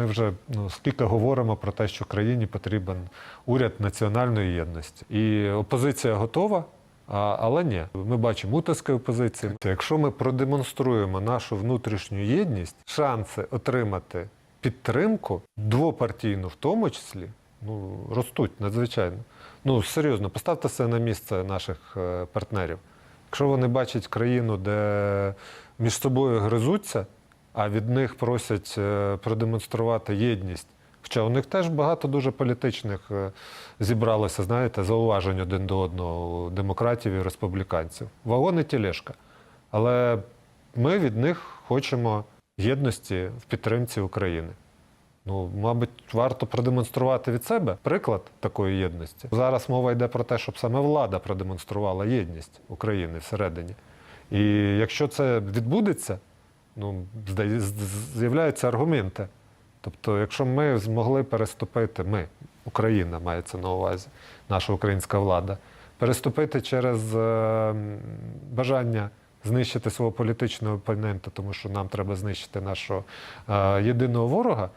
Ми вже ну, скільки говоримо про те, що країні потрібен уряд національної єдності. І опозиція готова, але ні. Ми бачимо утиски опозиції. Якщо ми продемонструємо нашу внутрішню єдність, шанси отримати підтримку, двопартійну в тому числі, ну, ростуть надзвичайно. Ну, серйозно, поставте себе на місце наших е, партнерів. Якщо вони бачать країну, де між собою гризуться, а від них просять е, продемонструвати єдність. Хоча у них теж багато дуже політичних е, зібралося, знаєте, зауважень один до одного у демократів і республіканців. Вагон і тележка. Але ми від них хочемо єдності в підтримці України. Ну, мабуть, варто продемонструвати від себе приклад такої єдності. Зараз мова йде про те, щоб саме влада продемонструвала єдність України всередині. І якщо це відбудеться, ну, з'являються аргументи. Тобто, якщо ми змогли переступити, ми, Україна мається на увазі, наша українська влада, переступити через е, бажання знищити свого політичного опонента, тому що нам треба знищити нашого е, єдиного ворога,